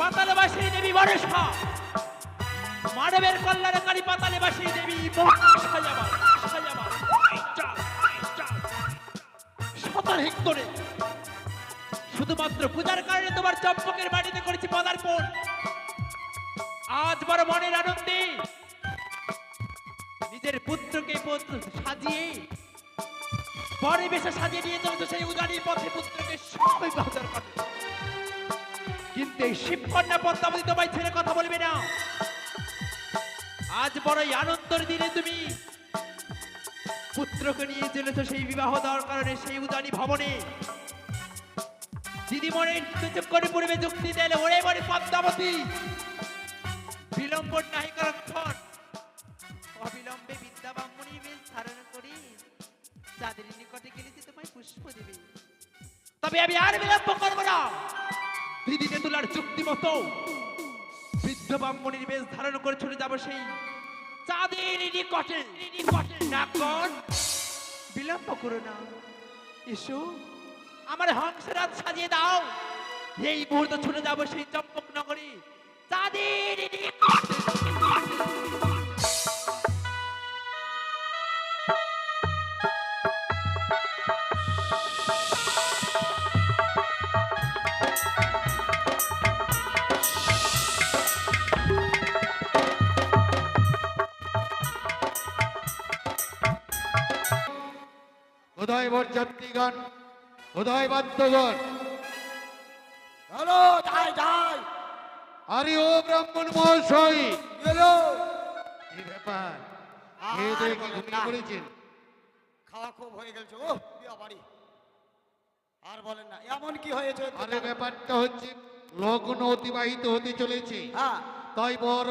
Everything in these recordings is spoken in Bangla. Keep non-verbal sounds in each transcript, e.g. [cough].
পাতালে বাসী দেবী বরেশা মানবের কল্যাণকারী পাতালে বাসী দেবী শত হেক্টরে। শুধুমাত্র পূজার কারণে তোমার চম্পকের বাড়িতে করেছি পদার্পণ। আজ বড় মনের আনন্দে নিজের পুত্রকে পুত্র সাজিয়ে, পরিবেশে সাজিয়ে নিয়ে চলেছে সেই উদানির পথে পুত্রকে সবাই বাজার করে কিন্তু এই শিবকন্যা পদ্মাবতী তোমায় ছেড়ে কথা বলবে না। আজ বড়ই আনন্দের দিনে তুমি পুত্রকে নিয়ে চলেছ সেই বিবাহ দেওয়ার কারণে, সেই উদানি ভবনে। দিদি মনে চুপ করে পূর্বে যুক্তি দিলে ওরে মনে পদ্মাবতী। বিলম্ব নাহি করক্ষণ অবিলম্বে বিদ্যা ব্রাহ্মণী বেশ ধারণ করি। যাদের নিকটে গেলে যে তোমায় পুষ্প দেবে। তবে আমি আর বিলম্ব করব না। দিদি তেতুলার চুক্তি মতো বৃদ্ধ ব্রাহ্মণীর বেশ ধারণ করে চলে যাব সেই চাঁদের নিকটে। না কর, বিলম্ব করো না। ইসু আমার হংসরাজ সাজিয়ে দাও। এই মুহূর্তে ছুটে যাব সেই চম্পক নগরী। চাঁদের নিকটে। উদয় বরযাত্রীগণ উদয় বাদ্যগণ হ্যালো যাই যাই। আরে ও ব্রাহ্মণ মহাশয়। কি ব্যাপার? আর খেয়ে দিয়ে কি ঘুমিয়ে পড়েছেন খাওয়া খুব হয়ে গেছে ও বিয়া বাড়ি। আর বলেন না এমন কি হয়েছে আরে ব্যাপারটা হচ্ছে লগ্ন অতিবাহিত হতে চলেছে। হ্যাঁ। তাই বর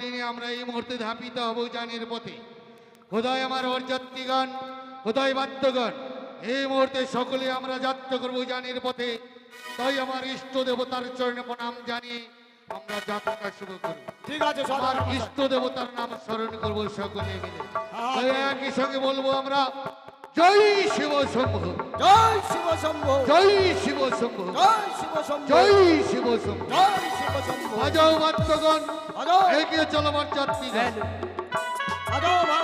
নিয়ে আমরা এই মুহূর্তে ধাপিত হব জানির পথে। খোদায় আমার বরযাত্রীগণ খোদায় বাদ্যগণ এই মুহূর্তে সকলে আমরা যাত্রা করব জানির পথে। তাই আমার ইষ্ট দেবতার চরণে প্রণাম জানিয়ে আমরা যাত্রা শুরু করব ঠিক আছে আমার ইষ্ট দেবতার নাম স্মরণ করব সকলে মিলে। হ্যাঁ, তাই একই সঙ্গে বলব আমরা জয় শিব শম্ভ। জয় শিব শম্ভু। জয় শিব শম্ভ। জয় শিব শম্ভু। জয় শিব শম্ভ। জয় শিব শম্ভু। বাজাও বাদ্যগণ। এগিয়ে চলো আমার যাত্রীগণ। বাজাও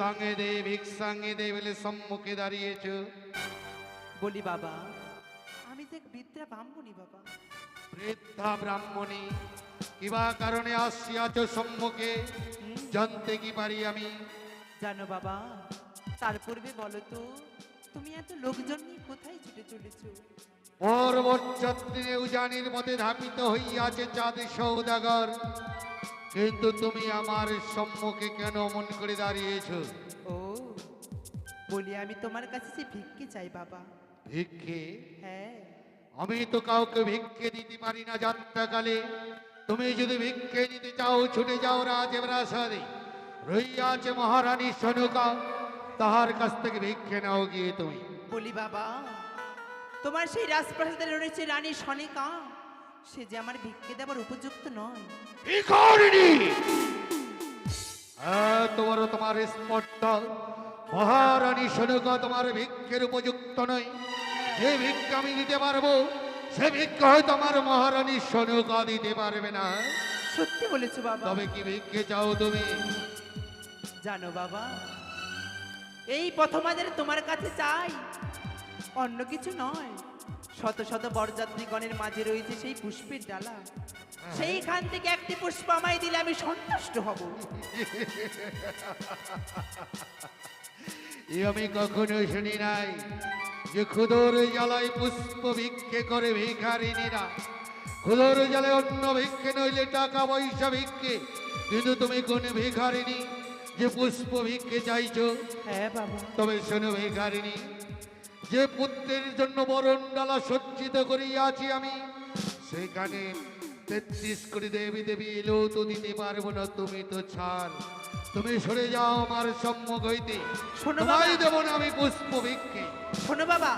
ভিক্ষাঙ্গে দে ভিক্ষাঙ্গে দে বলে সম্মুখে দাঁড়িয়েছ বলি বাবা আমি দেখ বিদ্যা ব্রাহ্মণী বাবা বৃদ্ধা ব্রাহ্মণী কিবা কারণে আসিয়াছ সম্মুখে জানতে কি পারি আমি জানো বাবা তার পূর্বে বলো তো তুমি এত লোকজন নিয়ে কোথায় ছুটে চলেছো? পরবর্তী উজানির মধ্যে ধাপিত হইয়াছে চাঁদ সৌদাগর। কিন্তু তুমি আমার সম্মুখে কেন মন করে দাঁড়িয়েছ? ও বলি আমি তোমার কাছে যে ভিক্ষে চাই বাবা। ভিক্ষে? হ্যাঁ। আমি তো কাউকে ভিক্ষে দিতে পারি না যাত্রাকালে তুমি যদি ভিক্ষে দিতে চাও ছুটে যাও রাজপ্রাসাদে। রইয়াছে মহারানী সনুকা তাহার কাছ থেকে ভিক্ষে নাও গিয়ে তুমি। বলি বাবা তোমার সেই রাজপ্রাসাদে রয়েছে রানী সনিকা। সে যে আমার ভিক্ষে দেবার উপযুক্ত নয়। ভিখারিণী তোমার তোমার স্পর্ধা মহারানী সনুকা তোমার ভিক্ষের উপযুক্ত নয়। যে ভিক্ষা আমি দিতে পারব সে ভিক্ষা হয়তো আমার মহারানী সনুকা দিতে পারবে না। সত্যি বলেছ বাবা। তবে কি ভিক্ষে চাও তুমি? জানো বাবা এই প্রথমাদের তোমার কাছে চাই অন্য কিছু নয়। শত শত বরযাত্রীগণের মাঝে রয়েছে সেই পুষ্পের ডালা। সেইখান থেকে একটি পুষ্প আমায় দিলে আমি সন্তুষ্ট হব। এ আমি কখনো শুনি নাই যে ক্ষুদর জ্বালায় পুষ্প ভিক্ষে করে ভিখারিনীরা ক্ষুদর জ্বালায় অন্য ভিক্ষে নইলে টাকা পয়সা ভিক্ষে। কিন্তু তুমি কোন ভিখারিনী যে পুষ্প ভিক্ষে চাইছো? হ্যাঁ বাবা। তবে শোনো ভিখারিনী যে পুত্রের জন্য বরণ ডালা সজ্জিত করিয়াছি আমি সেখানে তেত্রিশ কোটি দেবী দেবী এলেও তো দিতে পারব না তুমি তো ছাড় তুমি সরে যাও আমার সম্মুখ হইতে তোমায় বাবা। না আমি পুষ্প ভিক্ষে শোনো বাবা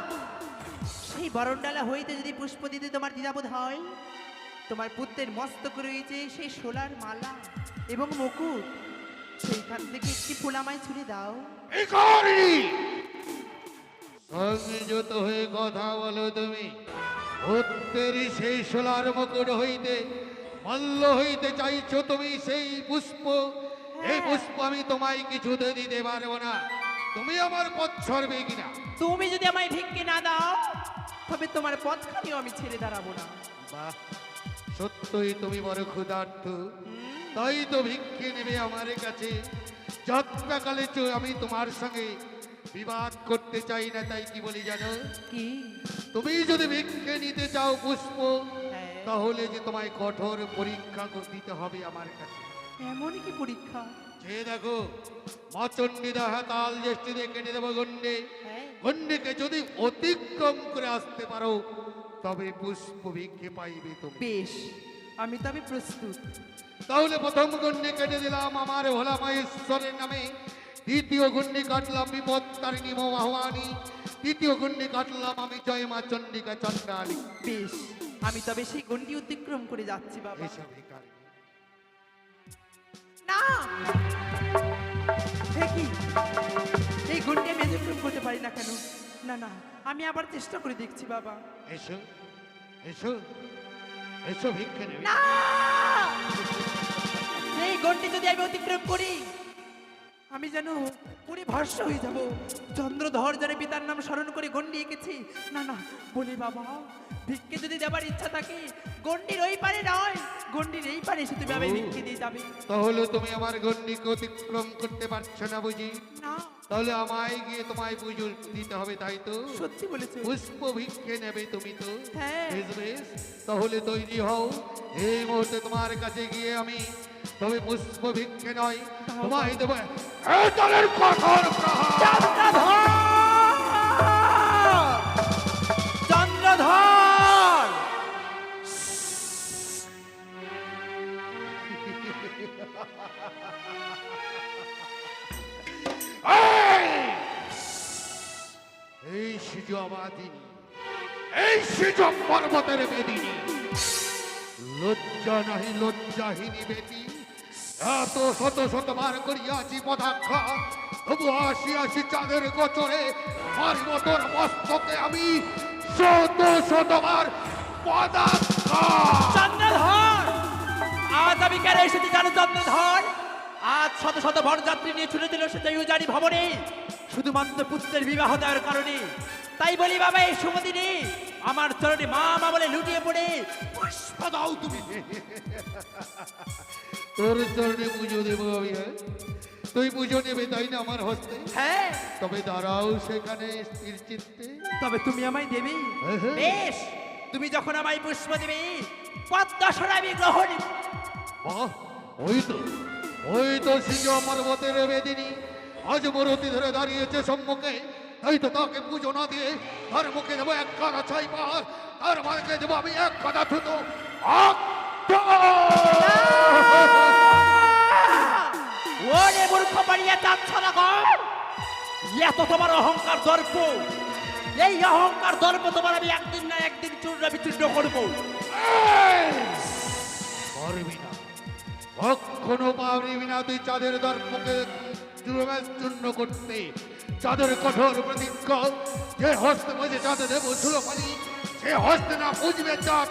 সেই বরণডালা হইতে যদি পুষ্প দিতে তোমার দ্বিধাবোধ হয় তোমার পুত্রের মস্তক রয়েছে সেই সোলার মালা এবং মুকুট সেইখান থেকে একটি ফুল আমায় ছুড়ে দাও! সংযত হয়ে কথা বলো তুমি। উত্তরই সেই সোলার মুকুট হইতে মল্ল হইতে চাইছো তুমি সেই পুষ্প। এই হ্যাঁ। পুষ্প আমি তোমায় কিছুতে দিতে পারব না। তুমি আমার পথ ছড়বে কিনা? তুমি যদি আমায় ভিক্ষে না দাও তবে তোমার পথখানিও আমি ছেড়ে দাঁড়াবো না। বাহ সত্যই তুমি বড় ক্ষুধার্থ তাই তো ভিক্ষে নেবে আমার কাছে। যাত্রাকালে তো আমি তোমার সঙ্গে বিবাদ করতে চাই না তাই কি বলি জানো? কি? তুমি যদি ভিক্ষে নিতে চাও পুষ্প হ্যাঁ। তাহলে যে তোমায় কঠোর পরীক্ষা কর- দিতে হবে আমার কাছে। এমন কি পরীক্ষা? যে দেখো মচন্ডিদা হাতাল জ্যেষ্ঠীদের কেটে দেবো গন্ডে। হ্যাঁ। গন্ডেকে যদি অতিক্রম করে আসতে পারো তবে পুষ্প ভিক্ষে পাইবে তুমি। বেশ আমি তবে প্রস্তুত। তাহলে প্রথম গন্ডে কেটে দিলাম আমার ভোলা মহেশ্বরের নামে। দ্বিতীয় গন্ডে কাটলাম বিপদ তারিণী মহানি তৃতীয় গন্ডে কাটলাম আমি জয় মা চন্ডিকা চন্ডালী বেশ আমি তবে সেই গন্ডি অতিক্রম করে যাচ্ছি বাবা। না! কি? এই গন্ডি আমি অতিক্রম করতে পারি না কেন? না না আমি আবার চেষ্টা করে দেখছি বাবা। এসো এসো এসো ভিক্ষে না! এই গন্ডি যদি আমি অতিক্রম করি আমি যেন পুরি ভস্য হয়ে যাব। চন্দ্রধর যেন পিতার নাম স্মরণ করে গন্ডি এঁকেছি। না না বলি বাবা ভিক্ষে যদি দেবার ইচ্ছা থাকে গন্ডির ওই পারে নয় গন্ডির এই পারে এসে তুমি আমি ভিক্ষে দিয়ে যাবে। তাহলে তুমি আমার গন্ডিকে অতিক্রম করতে পারছ না বুঝি? না। তাহলে আমায় গিয়ে তোমায় পুজো দিতে হবে তাই তো? সত্যি বলেছ। পুষ্প ভিক্ষে নেবে তুমি তো। হ্যাঁ। তাহলে তৈরি হও। এই মুহূর্তে তোমার কাছে গিয়ে আমি তবে পুষ্প ভিক্ষে নয় তোমায় দেবো এই দলের কঠোর। চন্দ্রধর! এই সিজু আমাদিনী এই সিজু পর্বতের বেদিনী লজ্জা নাহি, লজ্জাহীনী বেদি এত শত শতবার করিয়াছি পদাক্ষা তবু আসি আসি চাঁদের গোচরে মারিব তোর মস্তকে আমি শত শতবার পদাক্ষা চন্দ্রধর, আজ আমি কেন এসেছি জানো চন্দ্রধর? আজ শত শত বরযাত্রী নিয়ে ছুটে দিল সে জানি ভবনে। শুধুমাত্র পুত্রের বিবাহ দেওয়ার কারণে। তাই বলি বাবা, এই শুভ দিনে আমার চরণে মা মা বলে লুটিয়ে পড়ে। পুষ্প দাও তুমি। [laughs] তোর চরণে পুজো দেবো আমি হ্যাঁ? তুই পুজো নেবে তাই না আমার হস্তে? হ্যাঁ। তবে দাঁড়াও সেখানে স্থির চিত্তে। তবে তুমি আমায় দেবে। হ্যাঁ, হ্যাঁ। বেশ তুমি যখন আমায় পুষ্প দেবে পদ্মা আমি গ্রহণ ওই তো ওই তো সিংহ পর্বতের বেদিনী আজ মরতি ধরে দাঁড়িয়েছে সম্মুখে। তাই তো তাকে পুজো না দিয়ে তার মুখে দেবো এক কানা ছাই পাহাড় তার মাকে দেবো আমি এক কাদা থুতো। ওরে মূর্খ পাড়িয়া যাচ্ছ না গো? এত তোমার অহংকার দর্প। এই অহংকার দর্প তোমার আমি একদিন না একদিন চূর্ণ বিচূর্ণ করব। পারবি না। কখনো পারবি না তুই চাঁদের দর্পকে চূর্ণ করতে। চাঁদের কঠোর যে হস্তে বুঝে চাঁদে দেবো ছিল পানি সে হস্তে না বুঝবে চাঁদ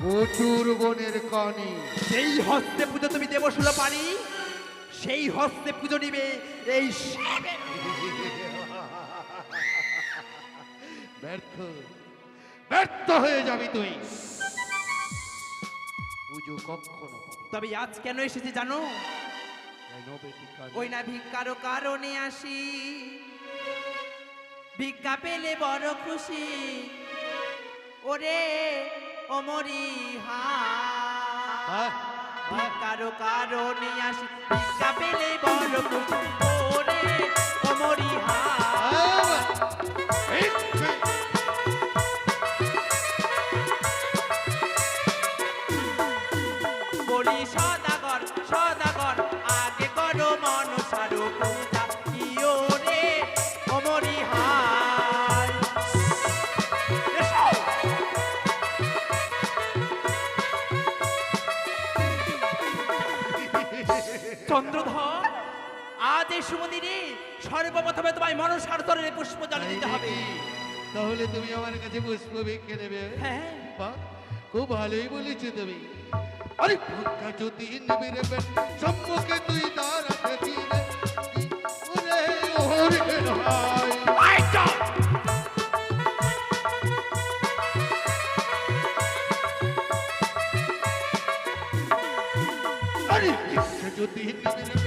প্রচুর বনের কানি সেই হস্তে পুজো তুমি দেব শুলো পানি সেই হস্তে পুজো নিবে এই। [laughs] ব্যর্থ ব্যর্থ হয়ে যাবি তুই পুজো কখনো তবে আজ কেন এসেছি জানো? ওই না ভিক্ষারও কারণে আসি ভিক্ষা পেলে বড় খুশি। ওরে অমরি হা কারও কারও নিয়ে আসি। ভিক্ষা পেলে বড় খুশি। ওরে পুষ্প জল দিতে হবে। তাহলে তুমি আমার কাছে পুষ্প ভিক্ষে নেবে হ্যাঁ খুব ভালোই বলেছ তুমি। আরে ভুক্কা যদি নেবে সম্মুখে তুই দাঁড়াতে দিলে ওরে ওরে ভাই। যদি নেবে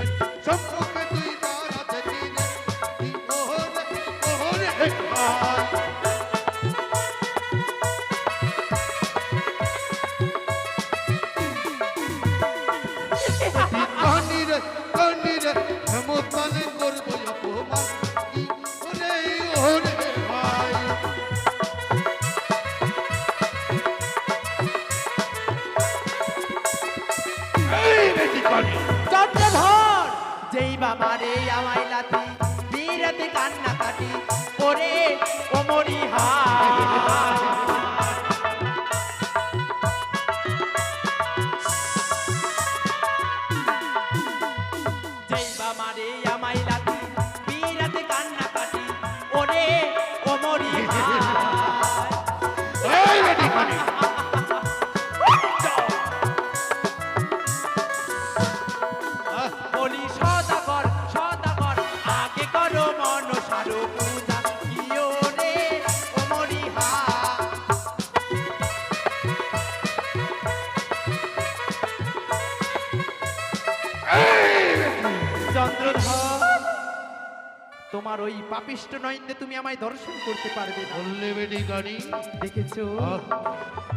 তোমার ওই পাপিষ্ট নয়নে তুমি আমায় দর্শন করতে পারবে বললে বেটি কানি দেখেছ?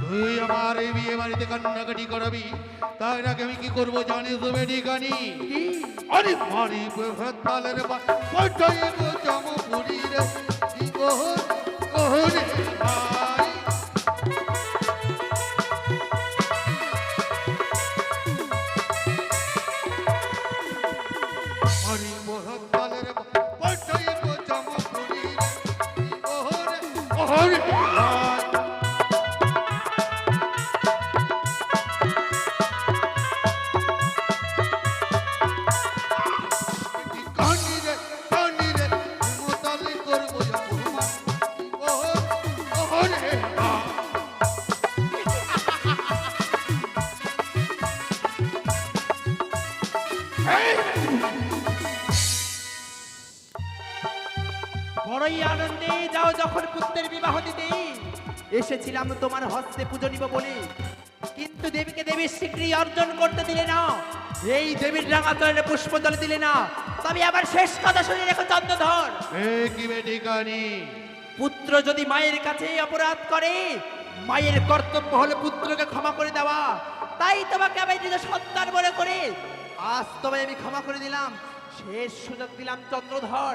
তুই আমার এই বিয়ে বাড়িতে কান্নাকাটি করাবি তাই নাকি আমি কি করব জানিস তো বেটি কানি কি? আরে মারি তালের পাঠাই গো এসেছিলাম তোমার হস্তে পুজো নিব বলে। কিন্তু দেবীকে দেবীর স্বীকৃতি অর্জন করতে দিলে না। এই দেবীর রাঙা তলে পুষ্প জলে দিলে না। তবে আবার শেষ কথা শুনে রেখো চন্দ্রধর। পুত্র যদি মায়ের কাছে অপরাধ করে মায়ের কর্তব্য হলে পুত্রকে ক্ষমা করে দেওয়া। তাই তোমাকে আমি নিজের সন্তান মনে করে আজ তোমায় আমি ক্ষমা করে দিলাম। শেষ সুযোগ দিলাম চন্দ্রধর।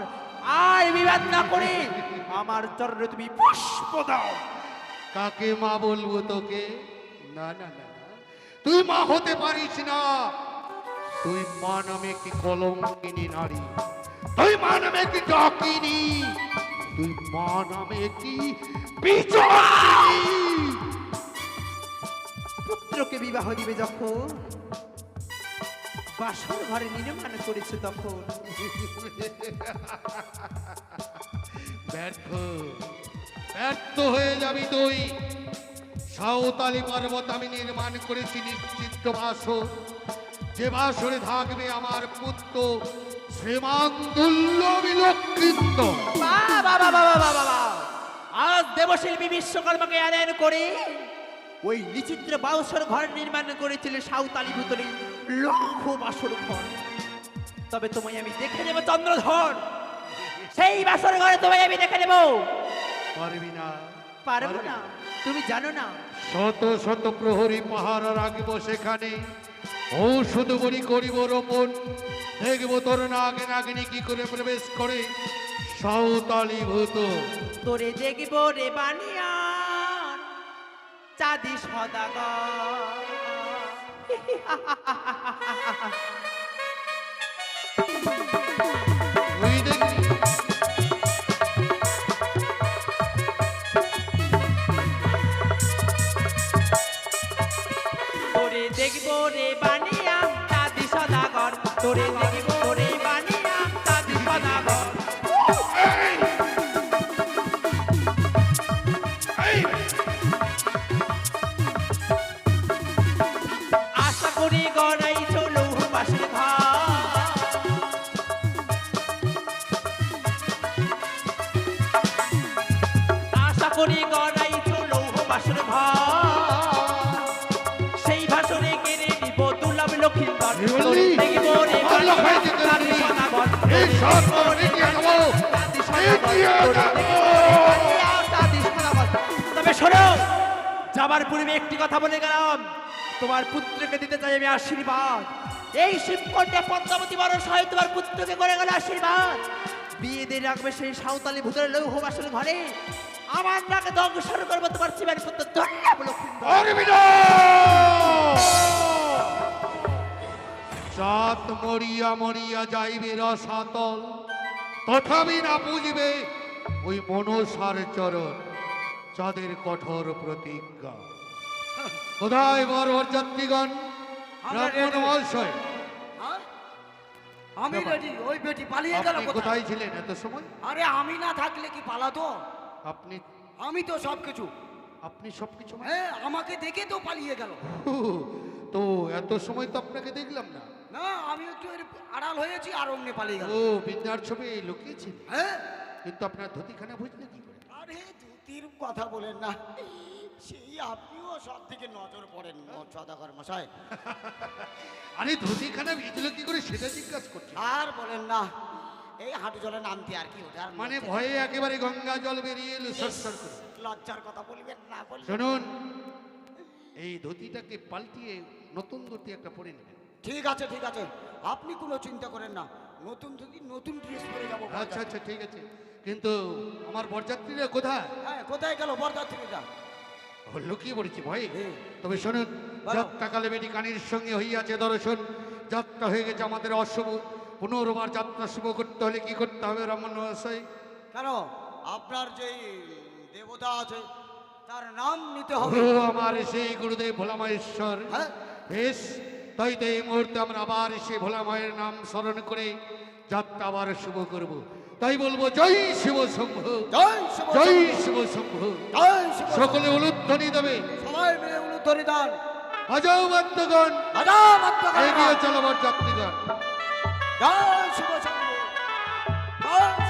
আর বিবাদ না করে আমার চরণে তুমি পুষ্প দাও। কাকে মা বলব তোকে? না না না। তুই মা হতে পারিস না। তুই মা নামে কি কলঙ্কিনী নারী। তুই মা নামে কি ডাকিনি তুই মা নামে কি পুত্রকে বিবাহ দিবে যখন? বাসর ঘরে নির্মাণ করেছে তখন? [laughs] ব্যর্থ। ব্যর্থ হয়ে যাবি তুই। সাঁওতালি পর্বত আমি নির্মাণ করেছি নিশ্চিত বাসর যে বাসরে থাকবে আমার পুত্র শ্রীমান দুল্ল বিলক্ষিত। আজ দেবশিল্পী বিশ্বকর্মাকে আদায়ন করে ওই নিচিত্র বাউসর ঘর নির্মাণ করেছিল সাঁওতালি ভূতলে লক্ষ বাসর ঘর। তবে তোমায় আমি দেখে নেব চন্দ্রধর। সেই বাসর ঘরে তোমায় আমি দেখে নেব। পারবি না। পারব না। তুমি জানো না। শত শত প্রহরী পাহারা রাখব সেখানে। ঔষধ বড়ি করিব রোপণ। দেখব তোর নাগে নাগিনী কি করে প্রবেশ করে। সাঁওতালি ভূত। তোরে দেখব রে বানিয়ান। চাঁদি সদাগর। [laughs] চলো পাশের সেই ভাষণে কেড়ে নিব দুলাম লক্ষিন্দর কি রে ভালো বানিয়া, হয়েছে তোর দাদি মেয়ে। সদাগর, এই তোরে সব দেখব রে দেবো। সদাগর, দেবো। তবে শোনো যাবার পূর্বে একটি কথা বলে গেলাম। তোমার পুত্রকে দিতে চাই আমি আশীর্বাদ। এই শিবকন্যা পদ্মাবতী বড় সহায় তোমার পুত্রকে করে গেল আশীর্বাদ। বিয়ে দিয়ে রাখবে সেই সাঁওতালি ভূতের লৌহ বাসন ঘরে। আমার নাকে দংশন করব তোমার শিবের ধন্য লক্ষ্মী অরবিন্দ! মরিয়া মরিয়া যাইবে রসাতল তথাপি না বুঝবে ওই মনসার চরণ চাঁদের কঠোর প্রতিজ্ঞা। কোথায় বর যাত্রীগণ ব্রাহ্মণ। মহাশয়? আমি। রেডি ওই বেটি পালিয়ে গেল কোথায় ছিলেন এত সময়? আরে আমি না থাকলে কি পালাতো? আপনি আমি তো সব কিছু আপনি সবকিছু মানে- হ্যাঁ আমাকে দেখে তো পালিয়ে গেল। তো এত সময় তো আপনাকে দেখলাম না। না আমি একটু এর আড়াল হয়েছি আর অমনি পালিয়ে গেল। ও বিদ্যার ছবি লুকিয়েছি হ্যাঁ। কিন্তু আপনার ধুতিখানা বুঝলে কি করে? আরে ধুতির কথা বলেন না। সেই আপনিও সব দিকে নজর পড়েন সদাগর মশাই। আরে ধুতিখানা ভিজলো কি করে সেটা জিজ্ঞাসা করছি আর বলেন না। এই হাঁটু জলে নামতে আর কি ওঠার মানে ভয়ে একেবারে গঙ্গা জল বেরিয়ে এলো সরসর করে। লজ্জার কথা বলবেন না বলবেন শুনুন এই ধুতিটাকে পাল্টিয়ে নতুন ধুতি একটা পরে নেবেন। ঠিক আছে ঠিক আছে। আপনি কোনো চিন্তা করেন না। নতুন যদি নতুন ড্রেস পরে যাব। আচ্ছা আচ্ছা ঠিক আছে। কিন্তু আমার বরযাত্রীরা কোথায়? হ্যাঁ কোথায় গেল বরযাত্রীরা? লুকিয়ে পড়েছি ভয়ে। তবে শুনুন। যাত্রাকালে বেটি কানির সঙ্গে হইয়াছে দর্শন। যাত্রা হয়ে গেছে আমাদের অশুভ পুনর্বার যাত্রা শুভ করতে হলে কি করতে হবে রমন মহাশয়? কেন? আপনার যে দেবতা আছে তার নাম নিতে হবে। আমার সেই গুরুদেব ভোলা মহেশ্বর হ্যাঁ। বেশ তাই তো এই মুহূর্তে আমরা আবার সেই ভোলা মায়ের নাম স্মরণ করে যাত্রা আবার শুভ করব। তাই বলব জয় শিব শম্ভ। জয় শিব জয় শিব শম্ভ। সকলে উলুধ্বনি দেবে। সবাই মিলে উলুধ্বনি দান। অজয় বাদ্যগণ আদাব আত্মগণ। এগিয়ে চলবার যাত্রীগণ জয় শিব শম্ভু। জয়